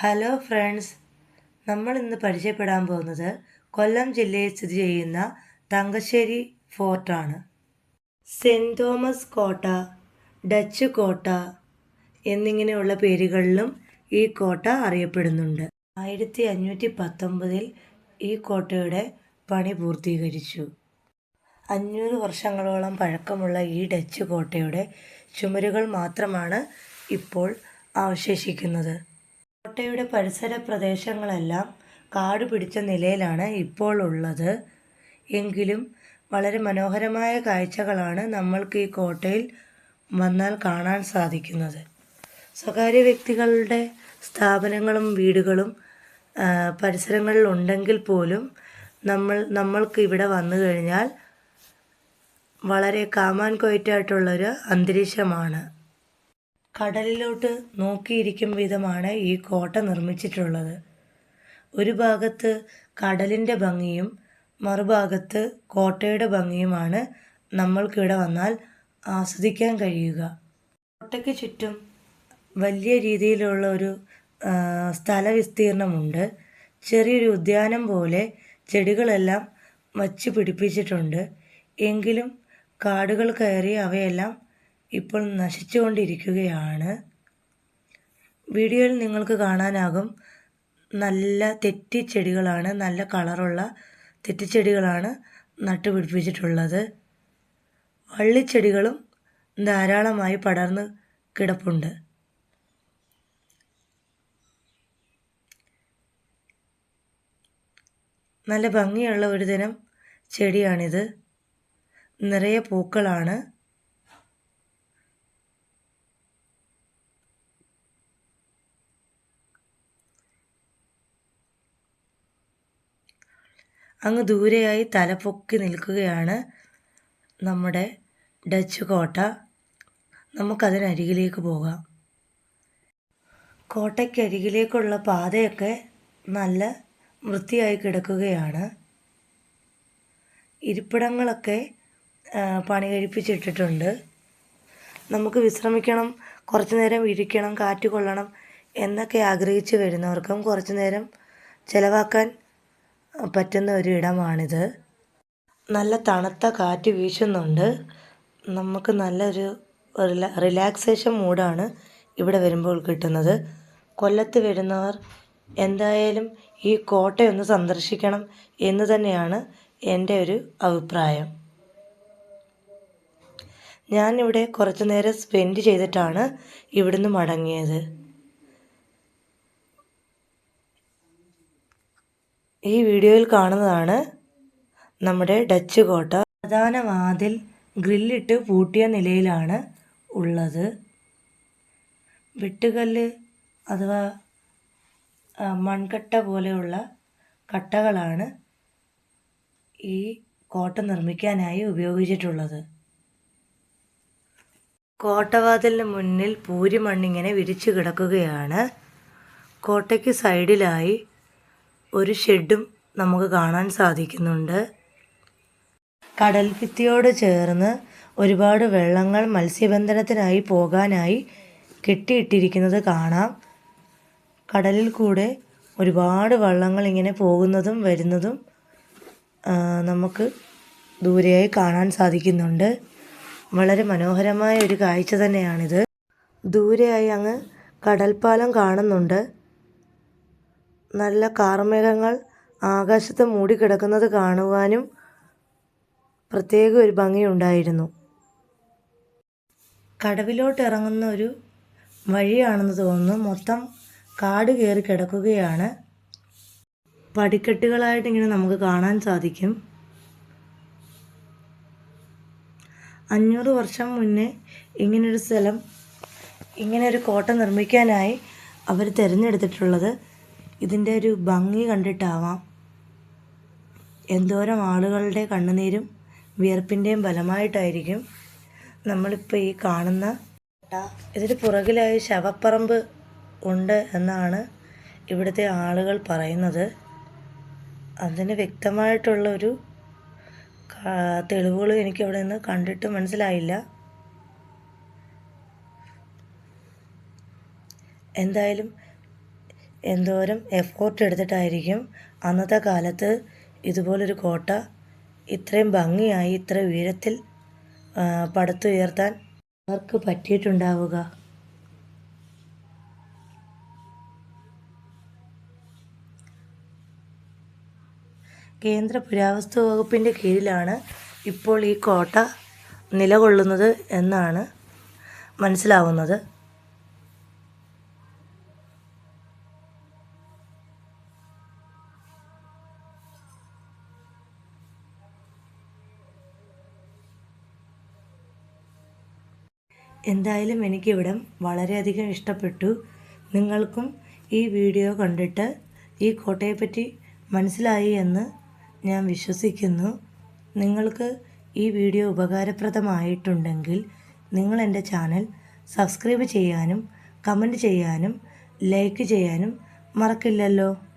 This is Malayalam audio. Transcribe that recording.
ഹലോ ഫ്രണ്ട്സ് നമ്മൾ ഇന്ന് പരിചയപ്പെടാൻ പോകുന്നത് കൊല്ലം ജില്ലയിൽ സ്ഥിതി ചെയ്യുന്ന തങ്കശ്ശേരി ഫോർട്ടാണ് സെന്റ് തോമസ് കോട്ട ഡച്ച് കോട്ട എന്നിങ്ങനെയുള്ള പേരുകളിലും ഈ കോട്ട അറിയപ്പെടുന്നുണ്ട്. ആയിരത്തി അഞ്ഞൂറ്റി പത്തൊമ്പതിൽ ഈ കോട്ടയുടെ പണി പൂർത്തീകരിച്ചു. അഞ്ഞൂറ് വർഷങ്ങളോളം പഴക്കമുള്ള ഈ ഡച്ച് കോട്ടയുടെ ചുമരുകൾ മാത്രമാണ് ഇപ്പോൾ അവശേഷിക്കുന്നത്. കോട്ടയുടെ പരിസര പ്രദേശങ്ങളെല്ലാം കാട് പിടിച്ച നിലയിലാണ് ഇപ്പോൾ ഉള്ളത്. എങ്കിലും വളരെ മനോഹരമായ കാഴ്ചകളാണ് നമ്മൾക്ക് ഈ കോട്ടയിൽ വന്നാൽ കാണാൻ സാധിക്കുന്നത്. സ്വകാര്യ വ്യക്തികളുടെ സ്ഥാപനങ്ങളും വീടുകളും പരിസരങ്ങളിൽ ഉണ്ടെങ്കിൽ പോലും നമ്മൾ നമ്മൾക്ക് ഇവിടെ വന്നു കഴിഞ്ഞാൽ വളരെ കാമാൻ കൊയറ്റായിട്ടുള്ളൊരു അന്തരീക്ഷമാണ്. കടലിലോട്ട് നോക്കിയിരിക്കും വിധമാണ് ഈ കോട്ട നിർമ്മിച്ചിട്ടുള്ളത്. ഒരു ഭാഗത്ത് കടലിന്റെ ഭംഗിയും മറുഭാഗത്ത് കോട്ടയുടെ ഭംഗിയുമാണ് നമ്മൾക്കിവിടെ വന്നാൽ ആസ്വദിക്കാൻ കഴിയുക. കോട്ടയ്ക്ക് ചുറ്റും വലിയ രീതിയിലുള്ള ഒരു സ്ഥലവിസ്തീർണമുണ്ട്. ചെറിയൊരു ഉദ്യാനം പോലെ ചെടികളെല്ലാം വച്ച് പിടിപ്പിച്ചിട്ടുണ്ട്. എങ്കിലും കാടുകൾ കയറി അവയെല്ലാം ഇപ്പോൾ നശിച്ചുകൊണ്ടിരിക്കുകയാണ്. വീഡിയോയിൽ നിങ്ങൾക്ക് കാണാനാകും. നല്ല തെറ്റിച്ചെടികളാണ് നല്ല കളറുള്ള തെറ്റിച്ചെടികളാണ് നട്ടുപിടിപ്പിച്ചിട്ടുള്ളത്. വള്ളിച്ചെടികളും ധാരാളമായി പടർന്ന് കിടപ്പുണ്ട്. നല്ല ഭംഗിയുള്ള ഒരു തരം ചെടിയാണിത്. നിറയെ പൂക്കളാണ്. അങ്ങ് ദൂരെയായി തലപൊക്കി നിൽക്കുകയാണ് നമ്മുടെ ഡച്ച് കോട്ട. നമുക്കതിനരികിലേക്ക് പോകാം. കോട്ടയ്ക്കരികിലേക്കുള്ള പാതയൊക്കെ നല്ല വൃത്തിയായി കിടക്കുകയാണ്. ഇരിപ്പിടങ്ങളൊക്കെ പണി കഴിപ്പിച്ചിട്ടിട്ടുണ്ട് നമുക്ക് വിശ്രമിക്കണം കുറച്ചു നേരം ഇരിക്കണം കാറ്റ് കൊള്ളണം എന്നൊക്കെ ആഗ്രഹിച്ച് വരുന്നവർക്കും കുറച്ചു നേരം ചിലവാക്കാൻ പറ്റുന്ന ഒരു ഇടമാണിത് നല്ല തണുത്ത കാറ്റ് വീശുന്നുണ്ട്. നമുക്ക് നല്ലൊരു റിലാ റിലാക്സേഷൻ മൂഡാണ് ഇവിടെ വരുമ്പോൾ കിട്ടുന്നത്. കൊല്ലത്ത് വരുന്നവർ എന്തായാലും ഈ കോട്ടയൊന്ന് സന്ദർശിക്കണം എന്ന് തന്നെയാണ് എന്റെ ഒരു അഭിപ്രായം. ഞാനിവിടെ കുറച്ചു നേരം സ്പെൻഡ് ചെയ്തിട്ടാണ് ഇവിടുന്ന് മടങ്ങിയത്. ഈ വീഡിയോയിൽ കാണുന്നതാണ് നമ്മുടെ ഡച്ച് കോട്ട. പ്രധാന വാതിൽ ഗ്രില്ലിട്ട് പൂട്ടിയ നിലയിലാണ് ഉള്ളത്. വെട്ടുകല്ല് അഥവാ മൺകട്ട പോലെയുള്ള കട്ടകളാണ് ഈ കോട്ട നിർമ്മിക്കാനായി ഉപയോഗിച്ചിട്ടുള്ളത്. കോട്ടവാതിലിന് മുന്നിൽ പൂരി മണ്ണിങ്ങനെ വിരിച്ചു കിടക്കുകയാണ്. കോട്ടയ്ക്ക് സൈഡിലായി ഒരു ഷെഡും നമുക്ക് കാണാൻ സാധിക്കുന്നുണ്ട്. കടൽ ഭിത്തിയോട് ചേർന്ന് ഒരുപാട് വെള്ളങ്ങൾ മത്സ്യബന്ധനത്തിനായി പോകാനായി കെട്ടിയിട്ടിരിക്കുന്നത് കാണാം. കടലിൽ കൂടെ ഒരുപാട് വള്ളങ്ങൾ ഇങ്ങനെ പോകുന്നതും വരുന്നതും നമുക്ക് ദൂരെയായി കാണാൻ സാധിക്കുന്നുണ്ട്. വളരെ മനോഹരമായ ഒരു കാഴ്ച തന്നെയാണിത്. ദൂരെയായി അങ്ങ് കടൽപ്പാലം കാണുന്നുണ്ട്. നല്ല കാർമേഘങ്ങൾ ആകാശത്ത് മൂടിക്കിടക്കുന്നത് കാണുവാനും പ്രത്യേക ഒരു ഭംഗിയുണ്ടായിരുന്നു. കടവിലോട്ട് ഇറങ്ങുന്ന ഒരു വഴിയാണെന്ന് തോന്നുന്നു. മൊത്തം കാട് കയറി കിടക്കുകയാണ്. പടിക്കെട്ടുകളായിട്ട് ഇങ്ങനെ നമുക്ക് കാണാൻ സാധിക്കും. അഞ്ഞൂറ് വർഷം മുന്നേ ഇങ്ങനൊരു സ്ഥലം ഇങ്ങനെ ഒരു കോട്ട നിർമ്മിക്കാനായി അവർ തിരഞ്ഞെടുത്തിട്ടുള്ളത് ഇതിന്റെ ഒരു ഭംഗി കണ്ടിട്ടാവാം. എന്തോരം ആളുകളുടെ കണ്ണുനീരും വിയർപ്പിന്റെയും ഫലമായിട്ടായിരിക്കും നമ്മളിപ്പോൾ ഈ കാണുന്ന ഇതിന് പുറകിലായി ശവപ്പറമ്പ് ഉണ്ട് എന്നാണ് ഇവിടുത്തെ ആളുകൾ പറയുന്നത്. അതിന് വ്യക്തമായിട്ടുള്ളൊരു തെളിവുകൾ എനിക്ക് അവിടെ നിന്ന് കണ്ടിട്ട് മനസ്സിലായില്ല. എന്തായാലും എന്തോരം എഫോർട്ട് എടുത്തിട്ടായിരിക്കും അന്നത്തെ കാലത്ത് ഇതുപോലൊരു കോട്ട ഇത്രയും ഭംഗിയായി ഇത്ര ഉയരത്തിൽ പടുത്തുയർത്താൻ അവർക്ക് പറ്റിയിട്ടുണ്ടാവുക? കേന്ദ്ര പുരാവസ്തു വകുപ്പിന്റെ കീഴിലാണ് ഇപ്പോൾ ഈ കോട്ട നിലകൊള്ളുന്നത് എന്നാണ് മനസ്സിലാവുന്നത്. എന്തായാലും എനിക്കിവിടം വളരെയധികം ഇഷ്ടപ്പെട്ടു. നിങ്ങൾക്കും ഈ വീഡിയോ കണ്ടിട്ട് ഈ കോട്ടയെപ്പറ്റി മനസ്സിലായി എന്ന് ഞാൻ വിശ്വസിക്കുന്നു. നിങ്ങൾക്ക് ഈ വീഡിയോ ഉപകാരപ്രദമായിട്ടുണ്ടെങ്കിൽ നിങ്ങൾ എന്റെ ചാനൽ സബ്സ്ക്രൈബ് ചെയ്യാനും കമന്റ് ചെയ്യാനും ലൈക്ക് ചെയ്യാനും മറക്കില്ലല്ലോ.